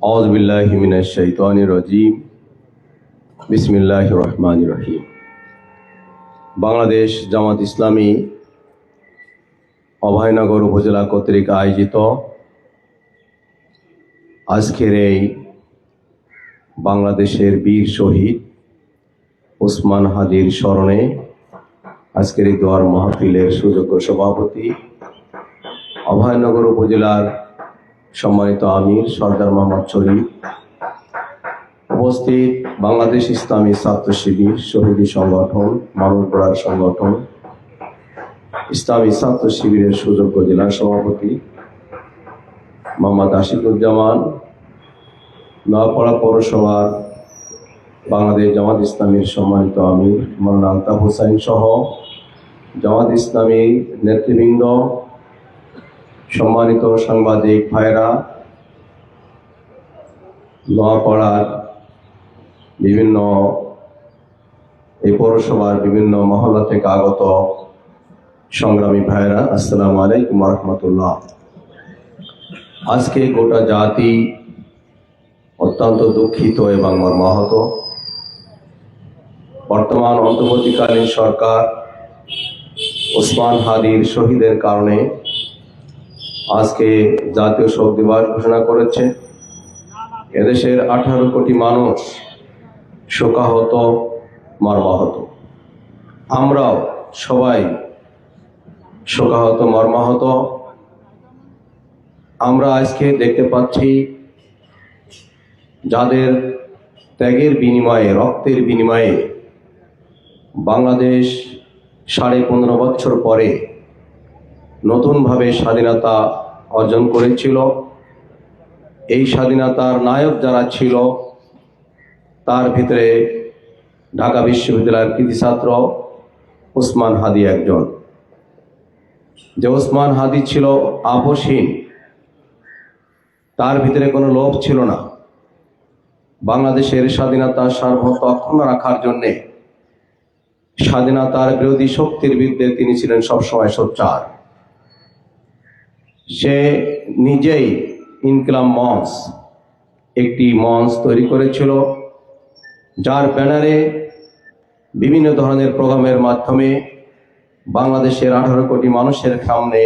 أعوذ بالله من الشيطان الرجيم بسم الله الرحمن الرحيم বাংলাদেশ জামাত ইসলামী অভয়নগর উপজেলা কর্তৃক আয়োজিত আজকের এই বাংলাদেশের বীর শহীদ ওসমান হাদির স্মরণে আজকের এই দোয়ার মাহফিলের সুযোগ্য সভাপতি অভয়নগর উপজেলার সম্মানিত আমির সর্দার মোহাম্মদ শরীফ উপস্থিত বাংলাদেশ ইসলামী ছাত্র শিবির শহীদী সংগঠন মানুষ গড়ার সংগঠন, ইসলামী ছাত্র শিবিরের সুযোগ্য জেলা সভাপতি মোহাম্মদ আশিকুজ্জামান, নোয়াপাড়া পৌরসভার বাংলাদেশ জামাত ইসলামীর সম্মানিত আমির মৌলানা আলতাফ হোসাইন সহ জামাত ইসলামী নেতৃবৃন্দ সম্মানিত সাংবাদিক ভাইরা নোয়াপাড়ার বিভিন্ন, এই পৌরসভার বিভিন্ন মহল্লা থেকে আগত সংগ্রামী ভাইরা আসসালামু আলাইকুম রহমতুল্লাহ। আজকে গোটা জাতি অত্যন্ত দুঃখিত এবং মর্মাহত। বর্তমান অন্তর্বর্তীকালীন সরকার ওসমান হাদির শহীদের কারণে আজকে জাতীয় শোক দিবস ঘোষণা করেছে। এদেশের আঠারো কোটি মানুষ শোকাহত, মর্মাহত। আমরাও সবাই শোকাহত, মর্মাহত। আমরা আজকে দেখতে পাচ্ছি যাদের ত্যাগের বিনিময়ে, রক্তের বিনিময়ে বাংলাদেশ সাড়ে পনেরো বছর পরে নতুনভাবে স্বাধীনতা অর্জন করেছিল। এই স্বাধীনতার নায়ক যারা ছিল, তার ভিতরে ঢাকা বিশ্ববিদ্যালয়ের কৃতি ছাত্র ওসমান হাদি একজন। যে ওসমান হাদি ছিল আপসহীন তার ভিতরে কোনো লোভ ছিল না। বাংলাদেশের স্বাধীনতা সার্বভৌমত্ব অক্ষুণ্ণ রাখার জন্যে স্বাধীনতার বিরোধী শক্তির বিরুদ্ধে তিনি ছিলেন সবসময় সোচ্চার। সে নিজেই ইনকলাম মঞ্চ একটি মঞ্চ তৈরি করেছিল, যার ব্যানারে বিভিন্ন ধরনের প্রোগ্রামের মাধ্যমে বাংলাদেশের আঠারো কোটি মানুষের সামনে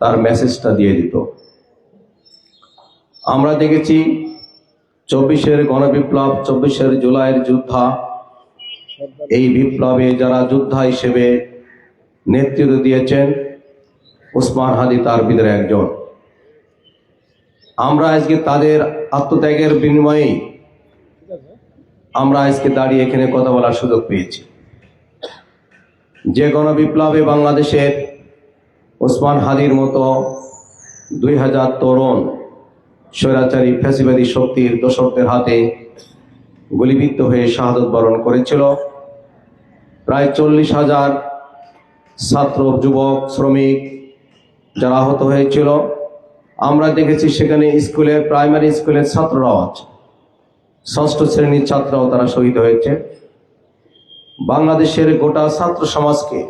তার মেসেজটা দিয়ে দিত। আমরা দেখেছি চব্বিশের গণবিপ্লব, চব্বিশের জুলাইয়ের যোদ্ধা। এই বিপ্লবে যারা যোদ্ধা হিসেবে নেতৃত্ব দিয়েছেন ওসমান হাদি তার ভিতরে একজন। আমরা আজকে তাদের আত্মত্যাগের বিনিময়ে আমরা আজকে দাঁড়িয়ে এখানে কথা বলার সুযোগ পেয়েছি। যে গণবিপ্লবে বাংলাদেশের ওসমান হাদির মতো দুই হাজার তরুণ স্বৈরাচারী ফ্যাসিবাদী শক্তির দোষকদের হাতে গুলিবিদ্ধ হয়ে শাহাদত বরণ করেছিল। প্রায় চল্লিশ হাজার ছাত্র, যুবক, শ্রমিক যারা আহত হয়েছিল, আমরা দেখেছি সেখানে স্কুলের প্রাইমারি স্কুলের ছাত্ররাও আছে। ষষ্ঠ শ্রেণির ছাত্ররাও তারা শহীদ হয়েছে। বাংলাদেশের গোটা ছাত্র সমাজকে,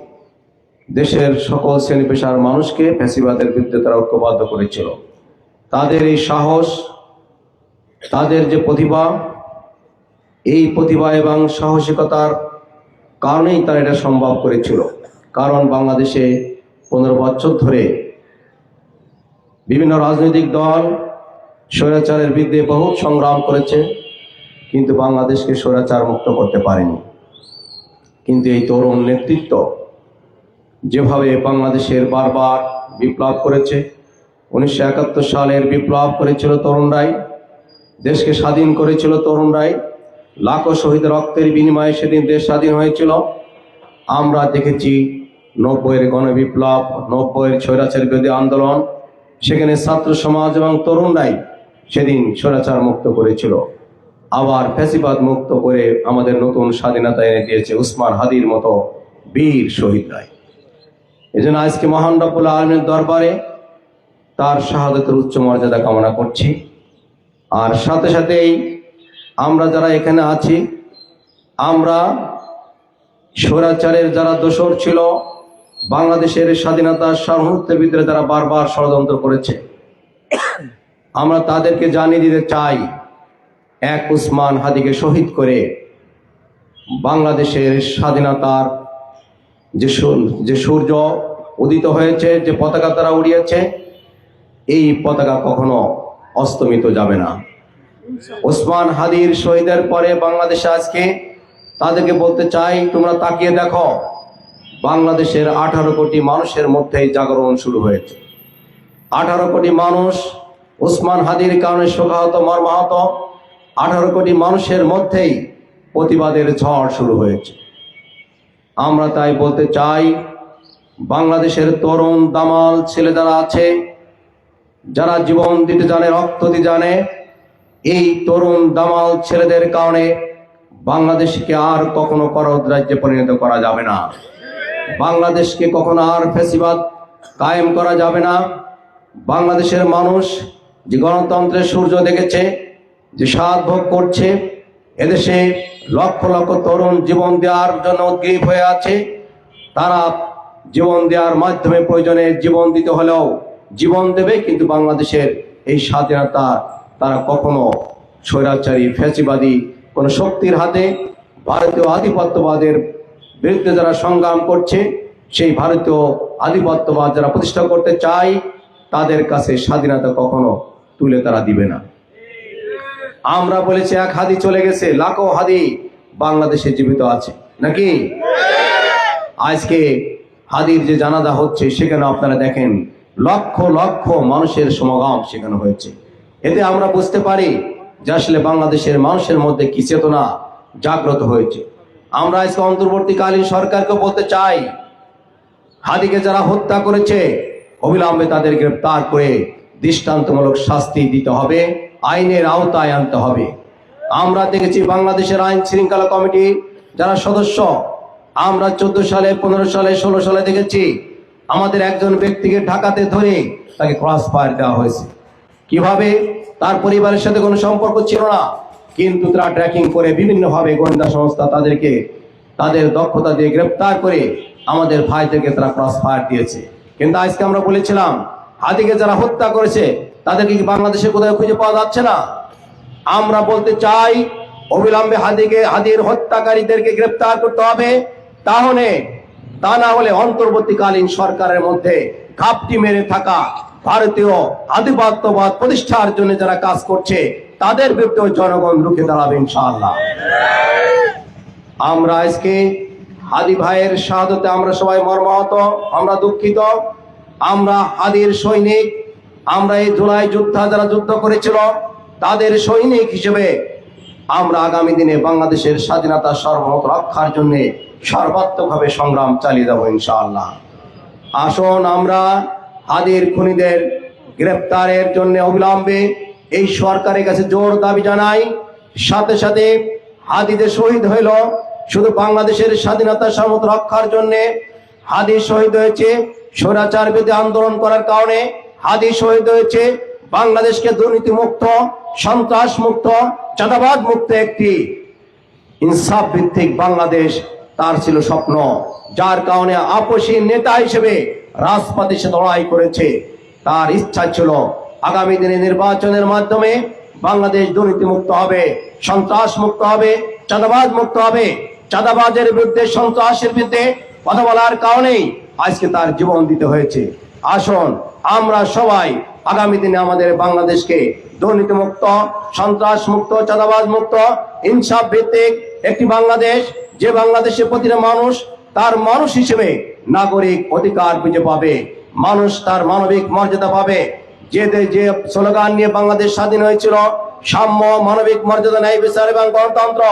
দেশের সকল শ্রেণি পেশার মানুষকে ফ্যাসিবাদের বিরুদ্ধে তারা ঐক্যবদ্ধ করেছিল। তাদের এই সাহস, তাদের যে প্রতিভা, এই প্রতিভা এবং সাহসিকতার কারণেই তারা এটা সম্ভব করেছিল। কারণ বাংলাদেশে পনেরো বছর ধরে বিভিন্ন রাজনৈতিক দল স্বৈরাচারের বিরুদ্ধে বহু সংগ্রাম করেছে, কিন্তু বাংলাদেশকে স্বৈরাচার মুক্ত করতে পারেনি। কিন্তু এই তরুণ নেতৃত্ব যেভাবে বাংলাদেশের বারবার বিপ্লব করেছে, উনিশশো একাত্তর সালের বিপ্লব করেছিল তরুণরাই, দেশকে স্বাধীন করেছিল তরুণরাই, লাখো শহীদ রক্তের বিনিময়ে সেদিন দেশ স্বাধীন হয়েছিল। আমরা দেখেছি নব্বইয়ের গণবিপ্লব, নব্বইয়ের স্বৈরাচার বিরোধী আন্দোলন সেখানে ছাত্র সমাজ এবং তরুণরাই সেদিন স্বৈরাচার মুক্ত করেছিল। আবার ফ্যাসিবাদ মুক্ত করে আমাদের নতুন স্বাধীনতা এনে দিয়েছে উসমান হাদির মতো বীর শহীদরাই। এই জন্য আজকে মহান রব্বুল আলমের দরবারে তার শাহাদতের উচ্চ মর্যাদা কামনা করছি। আর সাথে সাথেই আমরা যারা এখানে আছি, আমরা স্বৈরাচারের যারা দোষর ছিল বাংলাদেশের স্বাধীনতার সার্বভৌমত্বের ভিতরে যারা বারবার ষড়যন্ত্র করেছে। আমরা তাদেরকে জানিয়ে দিতে চাই, এক উসমান হাদিকে শহীদ করে বাংলাদেশের স্বাধীনতার যে যে সূর্য উদিত হয়েছে, যে পতাকা তারা উড়িয়েছে, এই পতাকা কখনো অস্তমিত যাবে না। ওসমান হাদির শহীদের পরে বাংলাদেশে আজকে তাদেরকে বলতে চাই, তোমরা তাকিয়ে দেখো বাংলাদেশের আঠারো কোটি মানুষের মধ্যেই জাগরণ শুরু হয়েছে। আঠারো কোটি মানুষ ওসমান হাদির কারণে শোকাহত, মর্মাহত। আঠারো কোটি মানুষের মধ্যেই প্রতিবাদের ঝড় শুরু হয়েছে। আমরা তাই বলতে চাই, বাংলাদেশের তরুণ, দামাল ছেলে যারা আছে, যারা জীবন দিতে জানে, রক্ত দিতে জানে, এই তরুণ, দামাল ছেলেদের কারণে বাংলাদেশকে আর কখনো করদ রাজ্যে পরিণত করা যাবে না। বাংলাদেশকে কখনো আর ফেসিবাদ কায়েম করা যাবে না। বাংলাদেশের মানুষ যে গণতন্ত্রের সূর্য দেখেছে, যে স্বাদ ভোগ করছে, এদেশে লক্ষ লক্ষ তরুণ জীবন দেওয়ার জন্য উদ্গ্রীব হয়ে আছে। তারা জীবন দেওয়ার মাধ্যমে প্রয়োজনে জীবন দিতে হলেও জীবন দেবে, কিন্তু বাংলাদেশের এই স্বাধীনতা তারা কখনো স্বৈরাচারী, ফ্যাসিবাদী কোন শক্তির হাতে, ভারতীয় আধিপত্যবাদের বিরুদ্ধে যারা সংগ্রাম করছে, সেই ভারতীয় আধিপত্যবাদ যারা প্রতিষ্ঠা করতে চায়, তাদের কাছে স্বাধীনতা কখনো তুলে তারা দিবে না। আমরা বলেছি এক হাদি চলে গেছে, লাখো হাদি বাংলাদেশে জীবিত আছে। নাকি? আজকে হাদির যে জানাজা হচ্ছে সেখানে আপনারা দেখেন, লক্ষ লক্ষ মানুষের সমাগম সেখানে হয়েছে। এতে আমরা বুঝতে পারি, যে আসলে বাংলাদেশের মানুষের মধ্যে কি চেতনা জাগ্রত হয়েছে। আমরা আজকে অন্তর্বর্তীকালীন সরকারকে বলতে চাই, হাদিকে যারা হত্যা করেছে, অবিলম্বে তাদের গ্রেপ্তার করে দৃষ্টান্তমূলক শাস্তি দিতে হবে, আইনের আওতায় আনতে হবে। আমরা দেখেছি বাংলাদেশের আইন শৃঙ্খলা কমিটি যারা সদস্য, আমরা চোদ্দ সালে, পনেরো সালে, ষোলো সালে দেখেছি, আমাদের একজন ব্যক্তিকে ঢাকাতে ধরে তাকে ক্রস ফায়ার দেওয়া হয়েছে। কীভাবে? তার পরিবারের সাথে কোনো সম্পর্ক ছিল না। কিন্তু তারা ট্র্যাকিং করে বিভিন্নভাবে গোয়েন্দা সংস্থা তাদেরকে, তাদের দক্ষতা দিয়ে গ্রেপ্তার করে আমাদের ভাইদেরকে তারা ক্রস ফায়ার দিয়েছে। কিন্তু আজকে আমরা বলেছিলাম, হাদিকে যারা হত্যা করেছে, তাদেরকে কি বাংলাদেশে কোথাও খুঁজে পাওয়া যাচ্ছে না? আমরা বলতে চাই, অবিলম্বে হাদিকে, হাদির হত্যাকারীদেরকে গ্রেপ্তার করতে হবে। তাহলে, তা না হলে অন্তর্বর্তীকালীন সরকারের মধ্যে ঘাপটি মেরে থাকা ভারতীয় আধিপত্যবাদ প্রতিষ্ঠার জন্য যারা কাজ করছে তাদের বিরুদ্ধে জনগণ রুখে দাঁড়াবে ইনশাআল্লাহ। আমরা আজকে হাদি ভাইয়ের শাহাদতে আমরা সবাই মর্মাহত, আমরা দুঃখিত। আমরা হাদির সৈনিক, আমরা এই জুলাই যোদ্ধা যারা যুদ্ধ করেছিল, তাদের সৈনিক হিসেবে আমরা আগামী দিনে বাংলাদেশের স্বাধীনতা সর্বমত রক্ষার জন্য সর্বাত্মকভাবে সংগ্রাম চালিয়ে যাব ইনশাআল্লাহ। আসুন আমরা হাদির খুনিদের গ্রেপ্তারের জন্য অবিলম্বে এই সরকারের কাছে জোর দাবি জানাই। সাথে সাথে হাদিদের শহীদ হইল। শুধু বাংলাদেশের স্বাধীনতা সমত রক্ষার জন্য হাদি শহীদ হয়েছে। স্বৈরাচার বিরুদ্ধে আন্দোলন করার কারণে হাদি শহীদ হয়েছে। বাংলাদেশকে দুর্নীতি মুক্ত সন্ত্রাস মুক্ত চাঁদাবাদ মুক্ত একটি ইনসাফ ভিত্তিক বাংলাদেশ তার ছিল স্বপ্ন। যার কারণে আপসী নেতা হিসেবে রাজপথে সে লড়াই করেছে। তার ইচ্ছা ছিল আগামী দিনে নির্বাচনের মাধ্যমে বাংলাদেশ দুর্নীতি মুক্ত হবে সন্ত্রাস মুক্ত হবে চাঁদাবাজ মুক্ত হবে। চাঁদাবাজের বিরুদ্ধে, সন্ত্রাসের বিরুদ্ধে কথা বলার কারণেই আজকে তার জীবন দিতে হয়েছে। আসুন, আমরা সবাই আগামী দিনে আমাদের বাংলাদেশকে দুর্নীতি মুক্ত সন্ত্রাস মুক্ত চাঁদাবাজ মুক্ত ইনসাফ ভিত্তিক একটি বাংলাদেশ, যে বাংলাদেশের প্রতিটা মানুষ তার মানুষ হিসেবে নাগরিক অধিকার খুঁজে পাবে। মানুষ তার মানবিক মর্যাদা পাবে। যে যে স্লোগান নিয়ে বাংলাদেশ স্বাধীন হয়েছিল, সাম্য, মানবিক মর্যাদা, ন্যায় বিচার এবং গণতন্ত্র।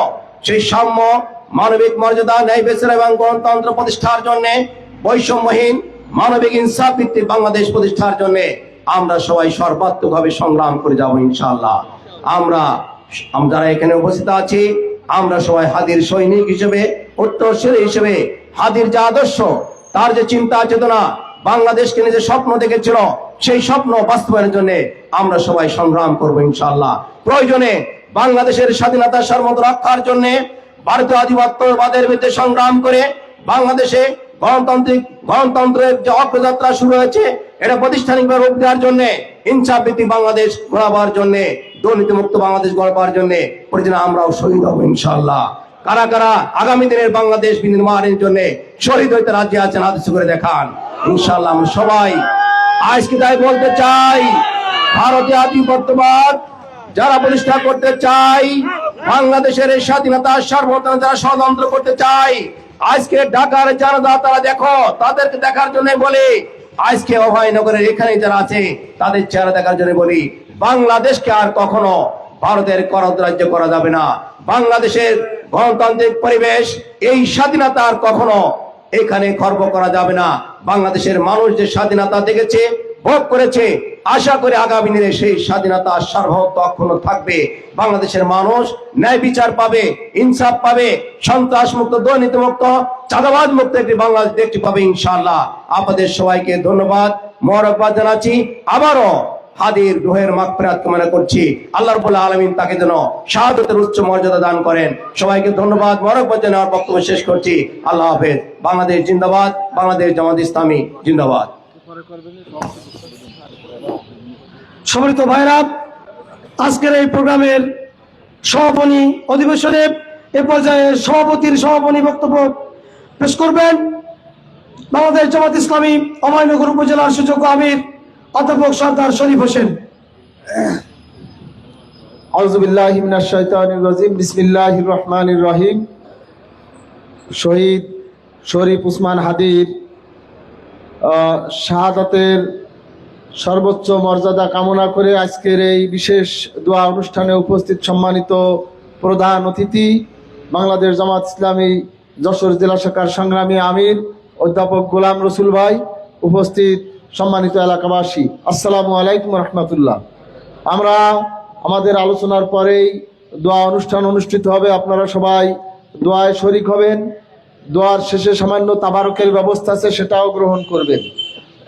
সেই সাম্য, মানবিক মর্যাদা, ন্যায় বিচার এবং গণতন্ত্র প্রতিষ্ঠার জন্য, বৈষম্যহীন, মানবিক ইনসাফ ভিত্তিক বাংলাদেশ প্রতিষ্ঠার জন্য আমরা সবাই সর্বাত্মকভাবে সংগ্রাম করে যাব ইনশাআল্লাহ। আমরা আম- যারা এখানে উপস্থিত আছি, আমরা সবাই হাদির সৈনিক হিসেবে, উত্তরসূরি হিসেবে, হাদির যে আদর্শ, তার যে চিন্তা চেতনা বাংলাদেশকে নিজের স্বপ্ন দেখেছিল সেই স্বপ্ন বাস্তবায়নের জন্য আমরা সবাই সংগ্রাম করব ইনশাআল্লাহ। প্রয়োজনে বাংলাদেশের স্বাধীনতা সর্বত রক্ষার জন্য ভারতীয় আধিপত্যবাদের বিরুদ্ধে সংগ্রাম করে বাংলাদেশে গণতান্ত্রিক, গণতন্ত্রের যে অগ্রযাত্রা শুরু হয়েছে, এটা প্রাতিষ্ঠানিকভাবে রূপ দেওয়ার জন্য, ইনসাফ ভিত্তিক বাংলাদেশ গড়াবার জন্য দুর্নীতি মুক্ত বাংলাদেশ গড়াবার জন্য প্রয়োজনে আমরাও শহীদ হব ইনশাআল্লাহ। কারা কারা আগামী দিনের বাংলাদেশ বিনির্মাণের জন্য শহীদ হইতে রাজ্যে আছেন আদেশ করে দেখান। ইনশাআল্লাহ আমরা সবাই আজকে তাই বলতে চাই? ভারতীয় আধিপত্যবাদ যারা প্রতিষ্ঠা করতে চাই, বাংলাদেশের এই স্বাধীনতা, সার্বভৌমত্ব যারা ষড়যন্ত্র করতে চাই, আজকে ঢাকার জনতা তারা দেখো, তাদেরকে দেখার জন্য বলি, আজকে অভয়নগরের এখানে যারা আছে, তাদের চেহারা দেখার জন্য বলি, বাংলাদেশকে আর কখনো ভারতের করদ রাজ্য করা যাবে না। বাংলাদেশের গণতান্ত্রিক পরিবেশ, এই স্বাধীনতা আর কখনো এখানে খর্ব করা যাবে না। বাংলাদেশের মানুষ যে স্বাধীনতা দেখেছে, ভোগ করেছে, আশা করে আগামী দিনে সেই স্বাধীনতা সার্বভৌমত্ব অক্ষুণ্ণ থাকবে। বাংলাদেশের মানুষ ন্যায় বিচার পাবে, ইনসাফ পাবে সন্ত্রাস মুক্ত দুর্নীতি মুক্ত চাঁদাবাদ মুক্ত একটি বাংলাদেশ দেখতে পাবে ইনশাআল্লাহ। আপনাদের সবাইকে ধন্যবাদ। মোবারকবাদ জানাচ্ছি। আবারও হাদির রুহের মাগফিরাত কামনা করছি। আল্লাহ রাব্বুল আলামিন তাকে যেন শাহাদাতের উচ্চ মর্যাদা দান করেন। সবাইকে ধন্যবাদ, মোবারকবাদ জানিয়ে আমার বক্তব্য শেষ করছি। আল্লাহ হাফেজ। বাংলাদেশ জিন্দাবাদ, বাংলাদেশ জামাত ইসলামী জিন্দাবাদ। সম্মানিত ভাইরা, আজকের এই প্রোগ্রামের সমাপনী অধিবেশনে এ পর্যায়ে সভাপতির সমাপনী বক্তব্য পেশ করবেন। বাংলাদেশ জামাত ইসলামী অভয়নগর উপজেলার সুযোগ্য আমির অধ্যাপক সর্দার শরীফ হোসেন। রহমানির রহিম। শহীদ শরীফ উসমান হাদির শাহাদাতের সর্বোচ্চ মর্যাদা কামনা করে আজকের এই বিশেষ দোয়া অনুষ্ঠানে উপস্থিত সম্মানিত প্রধান অতিথি, বাংলাদেশ জামাত ইসলামী যশোর জেলা শাখার সংগ্রামী আমির, অধ্যাপক গোলাম রসুল ভাই, উপস্থিত সম্মানিত এলাকাবাসী, আসসালামু আলাইকুম রহমতুল্লাহ। আমরা আমাদের আলোচনার পরেই দোয়া অনুষ্ঠান অনুষ্ঠিত হবে, আপনারা সবাই দোয়ায় শরিক হবেন। দোয়ার শেষে সামান্য তাবারকের ব্যবস্থা আছে, সেটাও গ্রহণ করবেন।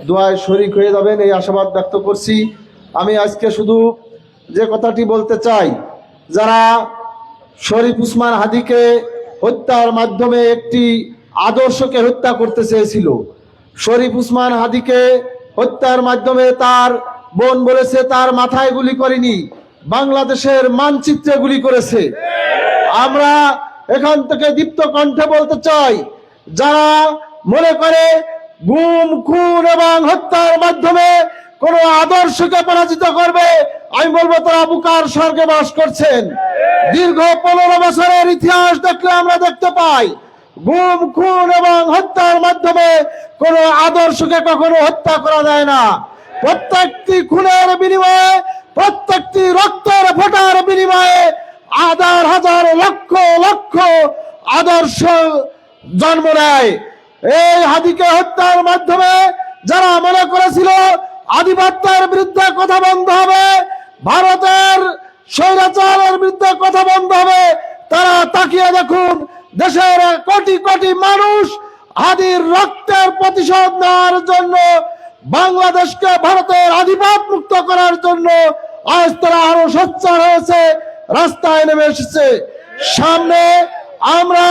দোয়ায় শরিক হয়ে যাবেন, এই আশাবাদ ব্যক্ত করছি। আমি আজকে শুধু যে কথাটি বলতে চাই, যারা শরীফ উসমান হাদিকে হত্যার মাধ্যমে একটি আদর্শকে হত্যা করতে চেয়েছিল শরীফ উসমান হাদিকে হত্যার মাধ্যমে তার বোন বলেছে, তার মাথায় গুলি করেনি, বাংলাদেশের মানচিত্রে গুলি করেছে। আমরা এখান থেকে দীপ্ত কণ্ঠে বলতে চাই, যারা মনে করে গুম, খুন এবং হত্যার মাধ্যমে কোন আদর্শকে পরাজিত করবে, আমি বলব তারা বুকার স্বর্গে বাস করছেন। দীর্ঘ পনেরো বছরের ইতিহাস দেখলে আমরা দেখতে পাই গুম, খুন এবং হত্যার মাধ্যমে কোন আদর্শকে কখনো হত্যা করা যায় না। প্রত্যেকটি খুনের বিনিময়ে, প্রত্যেকটি রক্তের ফোটার বিনিময়ে হাজার হাজার, লক্ষ লক্ষ আদর্শ জন্ম নেয়। এই হাদিকে হত্যার মাধ্যমে যারা মনে করেছিল আধিপত্যের বিরুদ্ধে কথা বন্ধ হবে, ভারতের স্বৈরাচারের বিরুদ্ধে কথা বন্ধ হবে, তারা তাকিয়ে দেখুন দেশের কোটি কোটি মানুষ হাদির রক্তের প্রতিশোধ নেওয়ার জন্য বাংলাদেশকে ভারতের আধিপত্য মুক্ত করার জন্য আজ তারা আরও সোচ্চার হয়েছে, রাস্তায় নেমে এসেছে। সামনে আমরা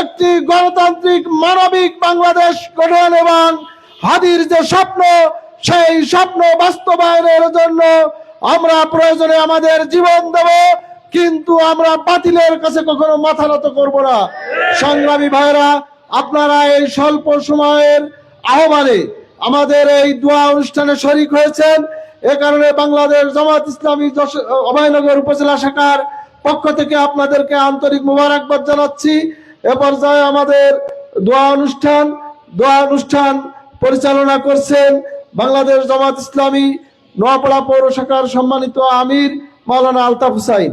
একটি গণতান্ত্রিক মানবিক বাংলাদেশ গঠন এবং হাদির যে স্বপ্ন, সেই স্বপ্ন বাস্তবায়নের জন্য আমরা প্রয়োজনে আমাদের জীবন দেব। কিন্তু আমরা বাতিলের কাছে কখনো মাথা নত করব না। সংগ্রামী ভাইরা আপনারা এই স্বল্প সময়ের আহ্বানে আমাদের এই দোয়া অনুষ্ঠানে শরিক হয়েছেন। এ কারণে বাংলাদেশ জামাত ইসলামী অভয়নগর উপজেলা শাখার পক্ষ থেকে আপনাদেরকে আন্তরিক মুবারকবাদ জানাচ্ছি। এ পর্যায়ে আমাদের দোয়া অনুষ্ঠান দোয়া অনুষ্ঠান পরিচালনা করছেন বাংলাদেশ জামাত ইসলামী, নোয়াপাড়া পৌর শাখার সম্মানিত আমির মাওলানা আলতাফ হুসাইন।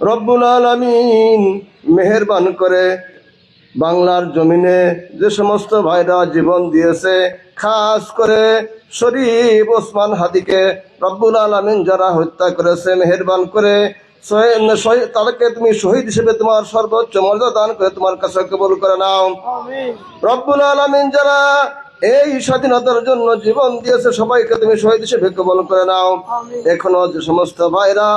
রব্বুল আলমিন মেহেরবান করে বাংলার জমিনে যে সমস্ত ভাইরা জীবন দিয়েছে খাস করে শরীফ ওসমান হাদিকে রব্বুল আলমিন যারা হত্যা করেছে মেহেরবান করে তাদেরকে তুমি শহীদ হিসেবে তোমার সর্বোচ্চ মর্যাদা দান করে তোমার কাছে কবুল করে নাও। রব্বুল আলমিন যারা এই স্বাধীনতার জন্য জীবন দিয়েছে সবাইকে তুমি শহীদ হিসেবে কবল করে নাও। এখনও যে সমস্ত ভাইরা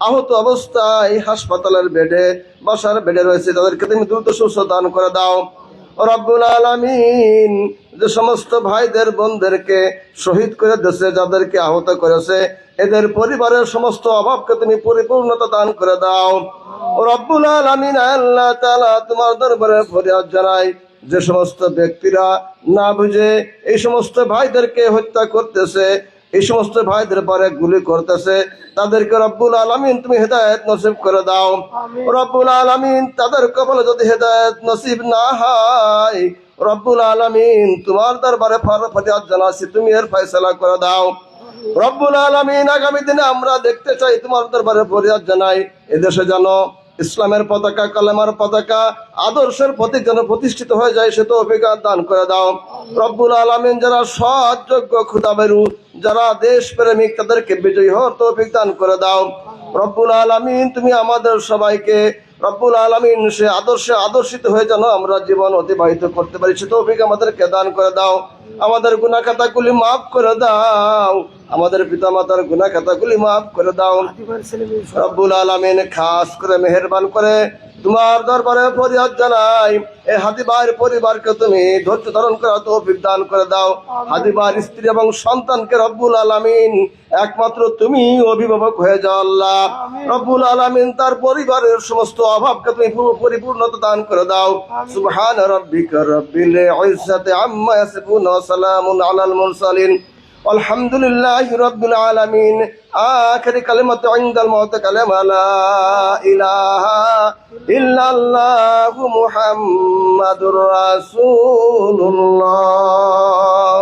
আহত অবস্থায় হাসপাতালের বেডে, বাসার বেডে রয়েছে। তাদেরকে তুমি দ্রুত সুস্থ দান করে দাও। রব্বুল আলমিন যে সমস্ত ভাইদের, বোনদেরকে শহীদ করে দিয়েছে, যাদেরকে আহত করেছে, এদের পরিবারের সমস্ত অভাবকে তুমি পরিপূর্ণতা দান করে দাও। রব্বুল আলমিন আল্লাহ তালা তোমার দরবারে ফরিয়াদ জানাই, যে সমস্ত ব্যক্তিরা না বুঝে এই সমস্ত ভাইদেরকে হত্যা করতেছে এই সমস্ত ভাইদের পরে গুলি করতেছে। তাদেরকে রব্বুল আলমিন তুমি হেদায়ত নসিব করে দাও। রব্বুল আলমিন তাদের কপালে যদি হেদায়ত নসিব না হয় রব্বুল আলমিন তোমার দরবারে ফর- ফরিয়াদ জানাচ্ছি তুমি এর ফয়সলা করে দাও। রব্বুল আলমিন আগামী দিনে আমরা দেখতে চাই তোমার দরবারে ফরিয়াদ জানাই। এদেশে যেন ইসলামের পতাকা কালেমার পতাকা আদর্শের প্রতীক যেন প্রতিষ্ঠিত হয়ে যায় সে তো অভিজ্ঞতা দান করে দাও। রব্বুল আলমিন যারা সৎ যোগ্য ক্ষুদা বেরু যারা দেশ প্রেমিক তাদেরকে বিজয়ী হওয়ার তো দান করে দাও। রব্বুল আলমিন তুমি আমাদের সবাইকে রব্বুল আলমিন সে আদর্শে আদর্শিত হয়ে যেন আমরা জীবন অতিবাহিত করতে পারি সে তো আমাদেরকে দান করে দাও। আমাদের গুনা খাতাগুলি মাফ করে দাও। আমাদের পিতা মাতার গুনা খাতাগুলি মাফ করে দাও রব্বুল আলমিন খাস করে মেহেরবান করে। তোমার দরবারে ফরিয়াদ জানাই। এ হাদিবার পরিবারকে তুমি ধৈর্য ধারণ করা তৌফিক দান করে দাও। হাদিবার স্ত্রী এবং সন্তানকে রব্বুল আলামিন একমাত্র তুমি অভিভাবক হয়ে যাও আল্লাহ। রব্বুল আলামিন তার পরিবারের সমস্ত অভাবকে তুমি পরিপূর্ণতা দান করে দাও। সুবহান রাব্বিকা রাব্বিল ইজ্জাতি আম্মা ইয়াসিফুন ওয়া সালামুন আলাল মুরসালিন। والحمد لله رب العالمين آخر كلمة عند الموت كلمة لا إله إلا الله محمد رسول الله